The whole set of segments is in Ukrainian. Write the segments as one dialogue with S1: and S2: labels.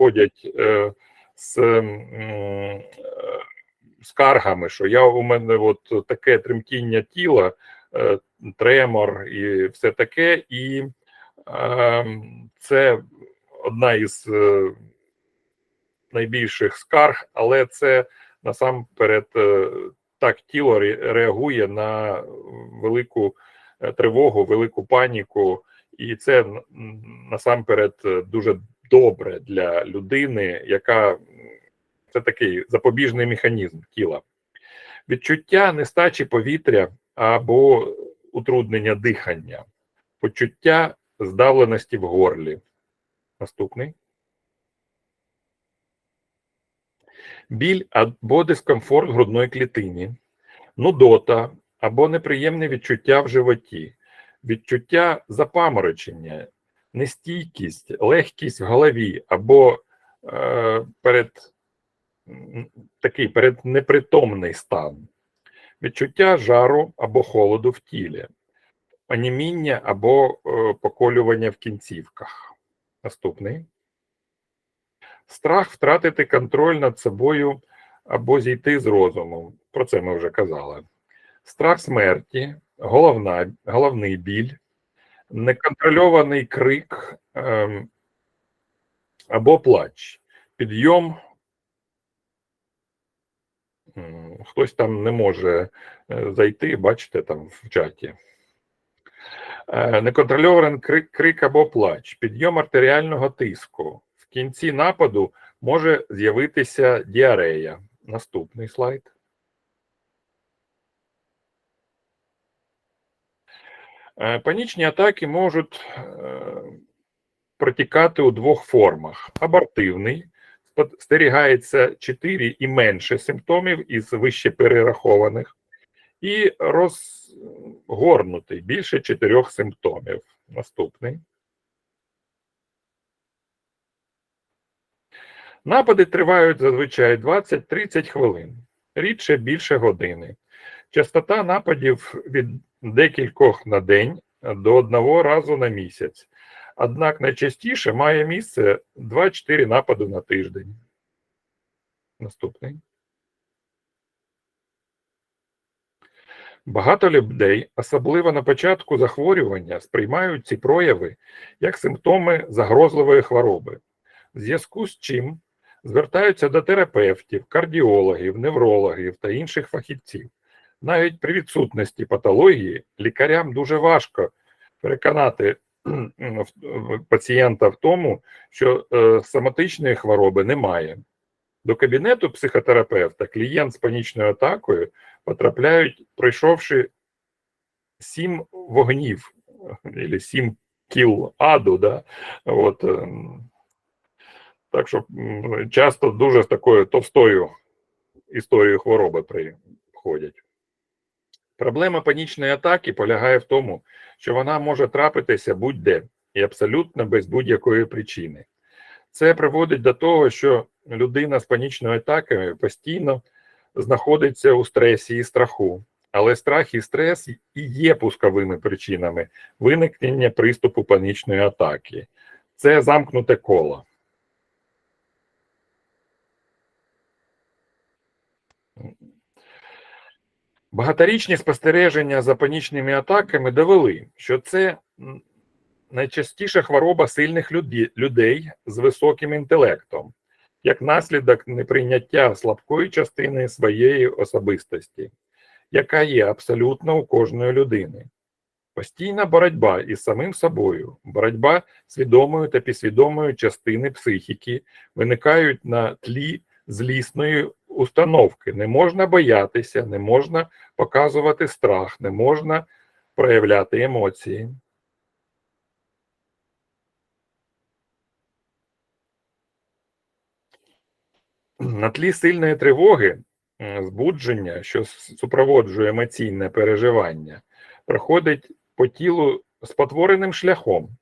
S1: приходять е, з е, скаргами, що я у мене от таке тремтіння тіла, е, тремор і все таке, і е, це одна із е, найбільших скарг, але це насамперед е, так тіло реагує на велику е, тривогу, велику паніку, і це насамперед е, дуже добре для людини, яка це такий запобіжний механізм тіла. Відчуття нестачі повітря або утруднення дихання, почуття здавленості в горлі. Наступний. Біль або дискомфорт грудної клітині, нудота або неприємне відчуття в животі, відчуття запаморочення, нестійкість, легкість в голові або е, перед такий переднепритомний стан, відчуття жару або холоду в тілі, оніміння або е, поколювання в кінцівках. Наступний. Страх втратити контроль над собою або зійти з розуму. Про це ми вже казали. Страх смерті, головна, головний біль, неконтрольований крик ем, або плач, підйом. Хтось там не може е, зайти, бачите, там в чаті. Е, Неконтрольований крик, крик або плач, підйом артеріального тиску. В кінці нападу може з'явитися діарея. Наступний слайд. Е, Панічні атаки можуть е, протікати у двох формах: абортивний, спостерігається 4 і менше симптомів із вище перерахованих, і розгорнутий більше 4 симптомів. Наступний. Напади тривають зазвичай 20-30 хвилин, рідше більше години. Частота нападів від декількох на день до одного разу на місяць. Однак найчастіше має місце 2-4 напади на тиждень. Наступний. Багато людей, особливо на початку захворювання, сприймають ці прояви як симптоми загрозливої хвороби, в зв'язку з чим звертаються до терапевтів, кардіологів, неврологів та інших фахівців. Навіть при відсутності патології лікарям дуже важко переконати пацієнта в тому, що е, соматичної хвороби немає. До кабінету психотерапевта клієнт з панічною атакою потрапляють, пройшовши сім вогнів, або сім кіл аду. Да? От, ем, так що часто дуже з такою товстою історією хвороби приходять. Проблема панічної атаки полягає в тому, що вона може трапитися будь-де і абсолютно без будь-якої причини. Це приводить до того, що людина з панічною атакою постійно знаходиться у стресі і страху. Але страх і стрес і є пусковими причинами виникнення приступу панічної атаки. Це замкнуте коло. Багаторічні спостереження за панічними атаками довели, що це найчастіша хвороба сильних людей з високим інтелектом, як наслідок неприйняття слабкої частини своєї особистості, яка є абсолютно у кожної людини. Постійна боротьба із самим собою, боротьба свідомою та підсвідомою частини психіки виникають на тлі злісної установки. Не можна боятися, не можна показувати страх, не можна проявляти емоції. На тлі сильної тривоги, збудження, що супроводжує емоційне переживання, проходить по тілу спотвореним шляхом.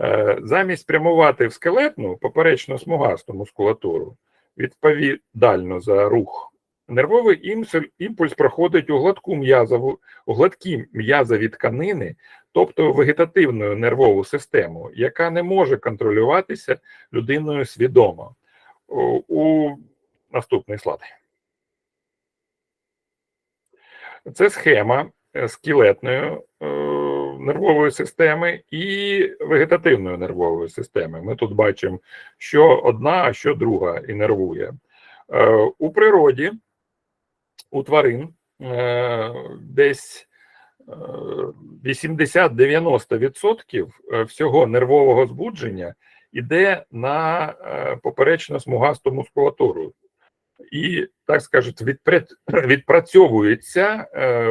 S1: Е, Замість прямувати в скелетну поперечно смугасту мускулатуру, відповідальну за рух Нервовий імпульс проходить у гладку м'язову, у гладкі м'язові тканини, тобто вегетативну нервову систему, яка не може контролюватися людиною свідомо. У, у наступний слайд. Це схема е, скелетної е, нервової системи і вегетативної нервової системи. Ми тут бачимо, що одна, а що друга інервує. Е, У природі, у тварин е, десь е, 80-90% всього нервового збудження йде на е, поперечно-смугасту мускулатуру. І, так скажуть, відпрацьовується е,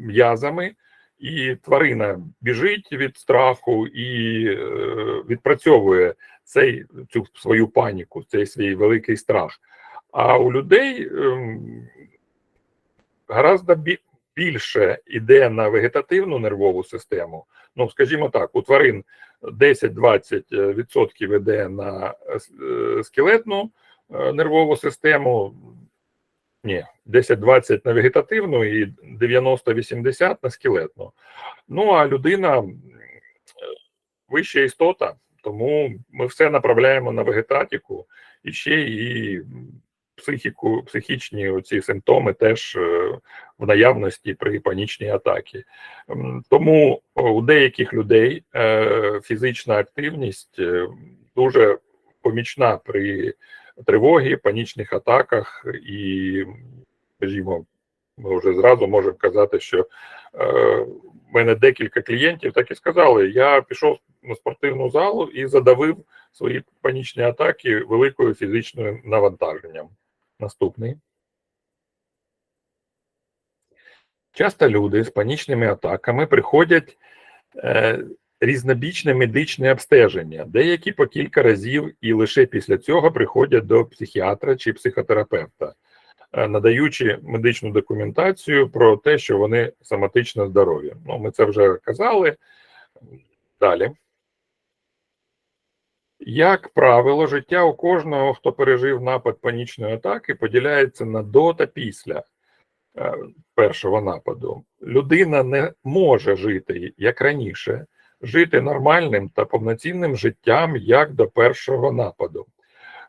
S1: м'язами, і тварина біжить від страху і е, відпрацьовує цей, цю свою паніку, цей свій великий страх. А у людей ем, гораздо бі- більше йде на вегетативну нервову систему. Ну, скажімо так, у тварин 10-20% йде на е, е, скелетну е, нервову систему. Ні, 10-20 на вегетативну і 90-80 на скелетну. Ну а людина вища істота, тому ми все направляємо на вегетатику і ще і психіку, психічні оці симптоми теж е, в наявності при панічній атаці. Тому у деяких людей е, фізична активність е, дуже помічна при тривогі, панічних атаках, і, скажімо, ми вже зразу можемо казати, що е, в мене декілька клієнтів так і сказали: я пішов на спортивну залу і задавив свої панічні атаки великою фізичною навантаженням. Наступний. Часто люди з панічними атаками приходять е, різнобічне медичне обстеження, деякі по кілька разів, і лише після цього приходять до психіатра чи психотерапевта, е, надаючи медичну документацію про те, що вони соматично здорові. Ну, ми це вже казали. Далі. Як правило, життя у кожного, хто пережив напад панічної атаки, поділяється на до та після е, першого нападу. Людина не може жити як раніше, жити нормальним та повноцінним життям як до першого нападу.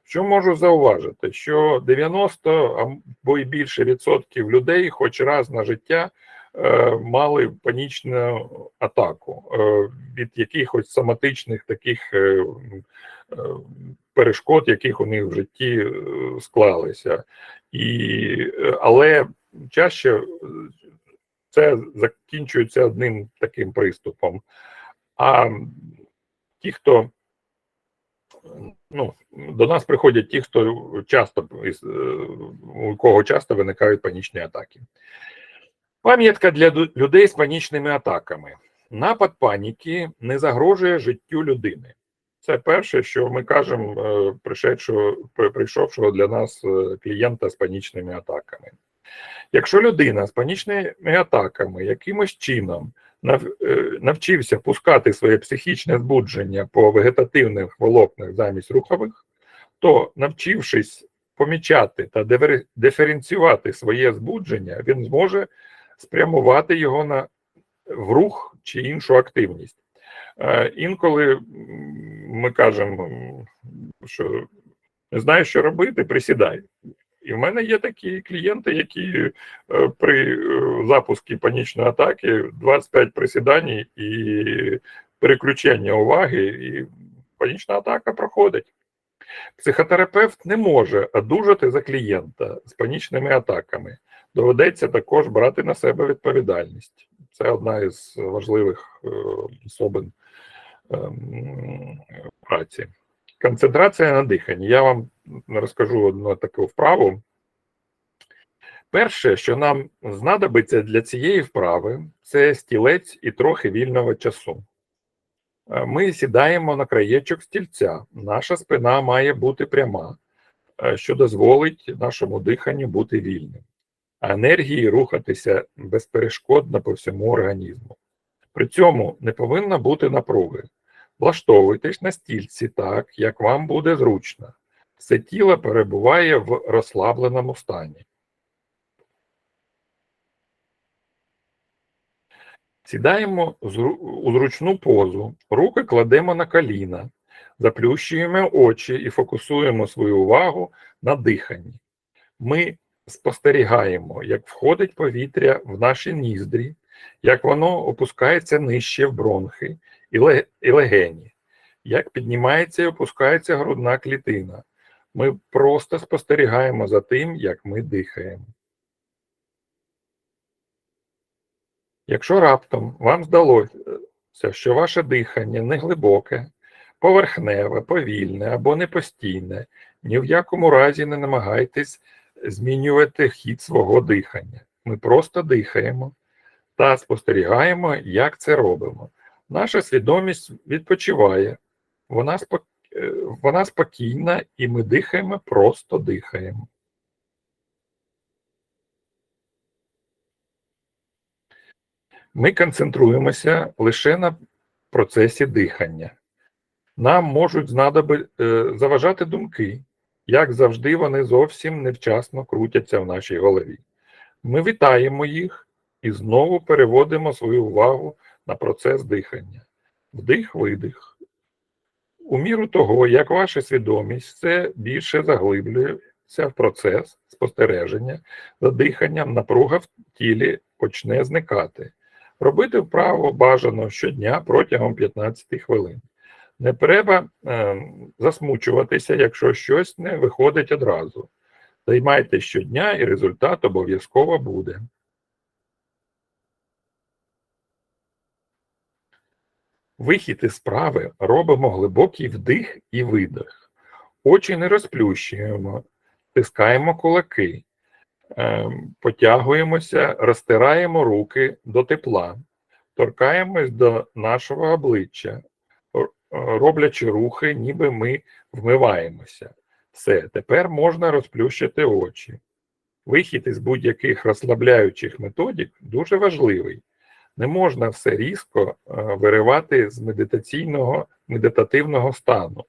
S1: Що можу зауважити, що 90 або й більше відсотків людей, хоч раз на життя, е, мали панічну атаку е, від якихось соматичних таких е, перешкод, яких у них в житті склалися. І, але чаще це закінчується одним таким приступом. А ті, хто ну, до нас приходять ті, хто часто е, у кого часто виникають панічні атаки. Пам'ятка для людей з панічними атаками. Напад паніки не загрожує життю людини. Це перше, що ми кажемо е, прийшовшого для нас е, клієнта з панічними атаками. Якщо людина з панічними атаками якимось чином навчився пускати своє психічне збудження по вегетативних волокнах замість рухових, то навчившись помічати та диференціювати своє збудження, він зможе спрямувати його на в рух чи іншу активність. Е, Інколи ми кажемо, що не знаєш, що робити, присідай. І в мене є такі клієнти, які е, при е, запуску панічної атаки 25 присідань і переключення уваги, і панічна атака проходить. Психотерапевт не може одужати за клієнта з панічними атаками. Доведеться також брати на себе відповідальність. Це одна із важливих е, особин ем, праці. Концентрація на диханні. Я вам розкажу одну таку вправу. Перше, що нам знадобиться для цієї вправи, це стілець і трохи вільного часу. Е, Ми сідаємо на краєчок стільця. Наша спина має бути пряма, е, що дозволить нашому диханню бути вільним, а енергії рухатися безперешкодно по всьому організму. При цьому не повинно бути напруги. Влаштовуйтесь на стільці так, як вам буде зручно. Все тіло перебуває в розслабленому стані. Сідаємо у зручну позу, руки кладемо на коліна, заплющуємо очі і фокусуємо свою увагу на диханні. Ми спостерігаємо, як входить повітря в наші ніздрі, як воно опускається нижче в бронхи, і легені, як піднімається і опускається грудна клітина. Ми просто спостерігаємо за тим, як ми дихаємо. Якщо раптом вам здалося, що ваше дихання не глибоке, поверхневе, повільне або непостійне, ні в якому разі не намагайтесь змінювати хід свого дихання. Ми просто дихаємо та спостерігаємо, як це робимо. Наша свідомість відпочиває, вона, спок... е, вона спокійна, і ми дихаємо, просто дихаємо. Ми концентруємося лише на процесі дихання. Нам можуть знадоби... е, заважати думки, як завжди, вони зовсім невчасно крутяться в нашій голові. Ми вітаємо їх і знову переводимо свою увагу на процес дихання. Вдих-видих. У міру того, як ваша свідомість все більше заглиблюється в процес спостереження за диханням, напруга в тілі почне зникати. Робити вправо бажано щодня протягом 15 хвилин. Не треба е, засмучуватися, якщо щось не виходить одразу. Займайтесь щодня, і результат обов'язково буде. Вихід із справи робимо глибокий вдих і видих. Очі не розплющуємо, стискаємо кулаки, е, потягуємося, розтираємо руки до тепла, торкаємось до нашого обличчя, роблячи рухи, ніби ми вмиваємося. Все, тепер можна розплющити очі. Вихід із будь-яких розслабляючих методик дуже важливий. Не можна все різко е, виривати з медитаційного медитативного стану.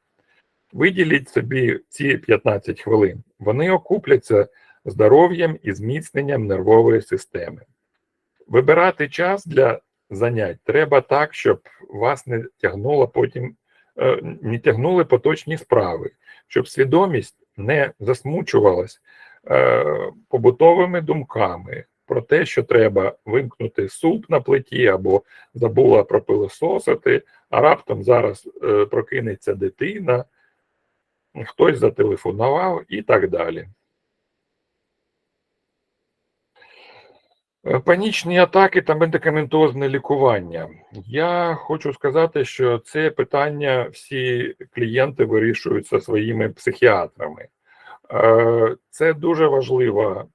S1: Виділіть собі ці 15 хвилин. Вони окупляться здоров'ям і зміцненням нервової системи. Вибирати час для занять треба так, щоб вас не тягнуло потім, е, не тягнули поточні справи, щоб свідомість не засмучувалась е, побутовими думками про те, що треба вимкнути суп на плиті або забула пропилососити, а раптом зараз е, прокинеться дитина, хтось зателефонував і так далі. Е, Панічні атаки та медикаментозне лікування. Я хочу сказати, що це питання всі клієнти вирішують зі своїми психіатрами. Е, Це дуже важлива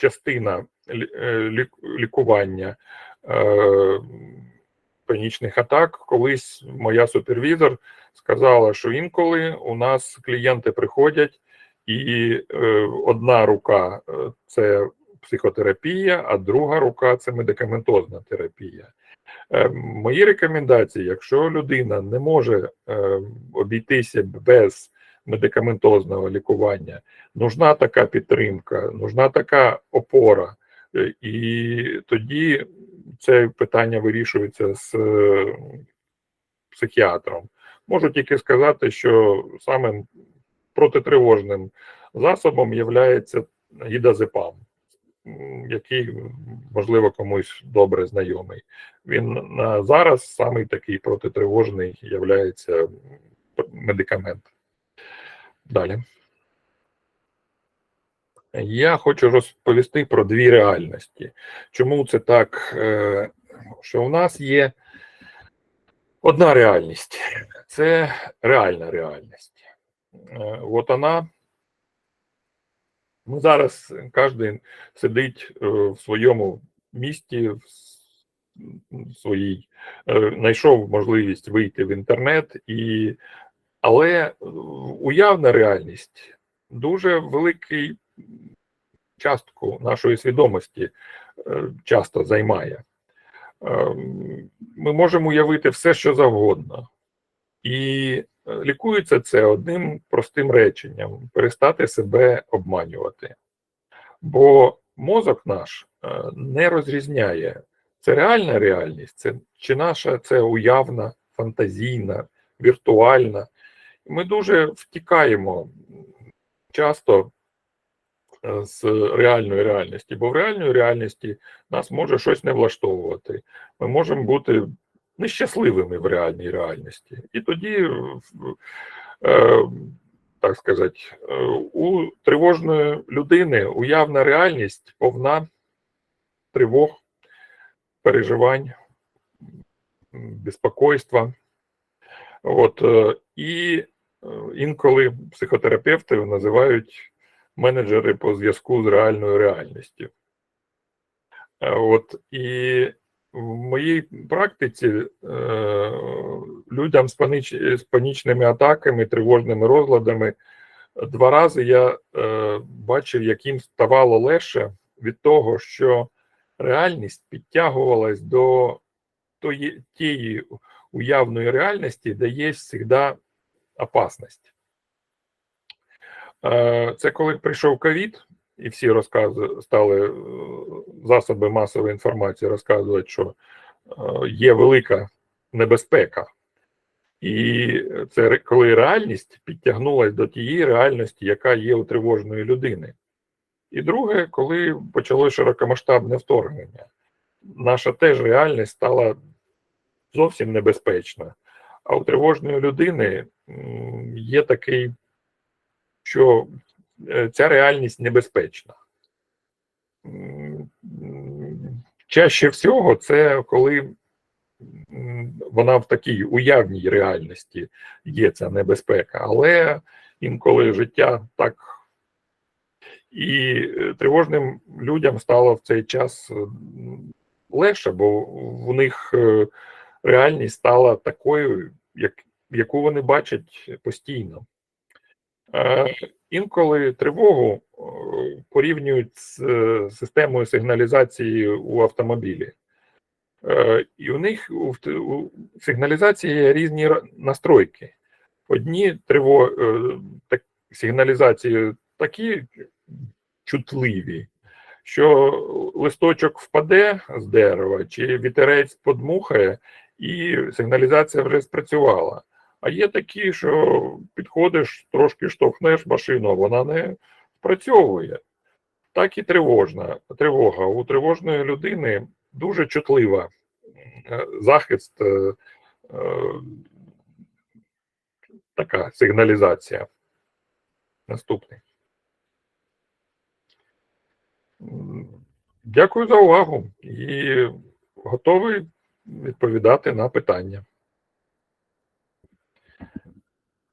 S1: частина е, лік- лікування е, панічних атак. Колись моя супервізор сказала, що інколи у нас клієнти приходять, і е, одна рука це психотерапія, а друга рука це медикаментозна терапія. Мої рекомендації, якщо людина не може обійтися без медикаментозного лікування, нужна така підтримка, нужна така опора, Е, і тоді це питання вирішується з е, психіатром. Можу тільки сказати, що самим протитривожним засобом є гідазепам, який, можливо, комусь добре знайомий. Він на зараз самий такий протитривожний є медикамент. Далі. Я хочу розповісти про дві реальності. Чому це так? Е, Що у нас є одна реальність це реальна реальність. Е, От вона. Ми зараз кожен сидить е, в своєму місті, в своїй, знайшов можливість вийти в інтернет, і, але е, уявна реальність дуже великий частку нашої свідомості е, часто займає. Е, Ми можемо уявити все, що завгодно. І лікується це одним простим реченням: перестати себе обманювати. Бо мозок наш не розрізняє Це реальна реальність, це чи наша це уявна, фантазійна, віртуальна. Ми дуже втікаємо часто е, з реальної реальності, бо в реальній реальності нас може щось не влаштовувати. Ми можемо бути нещасливими в реальній реальності. І тоді, е, так сказати, е, у тривожної людини уявна реальність повна тривог, переживань, безпокойства. От, е, і е, інколи психотерапевти називають менеджери по зв'язку з реальною реальністю. Е, От, і в моїй практиці е, людям з, паніч, з панічними атаками, тривожними розладами два рази я е, бачив, як їм ставало легше від того, що реальність підтягувалась до тої, тієї уявної реальності, де є завжди опасність. Е, Це коли прийшов ковід, і всі розкази стали е, засоби масової інформації розказувати, що е, є велика небезпека. І це коли реальність підтягнулася до тієї реальності, яка є у тривожної людини. І друге, коли почалося широкомасштабне вторгнення, наша теж реальність стала зовсім небезпечна. А у тривожної людини є такий, що е, ця реальність небезпечна. Чаще всього це коли вона в такій уявній реальності є ця небезпека, але інколи життя так. І е, тривожним людям стало в цей час е, легше, бо в них реальність стала такою, як, яку вони бачать постійно. Е, Інколи тривогу е, порівнюють з е, системою сигналізації у автомобілі. Е, І у них у, сигналізації є різні настройки. Одні триво, е, так, сигналізації такі чутливі, що листочок впаде з дерева, чи вітерець подмухає, і сигналізація вже спрацювала. А є такі, що підходиш, трошки штовхнеш машину, вона не спрацьовує. Так і тривожна тривога. У тривожної людини дуже чутлива е, захист, е, е, така сигналізація. Наступний. Дякую за увагу і готовий відповідати на питання.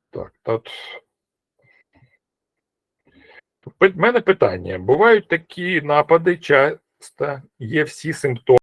S1: Так, тут. У мене питання. Бувають такі напади часто, є всі симптоми.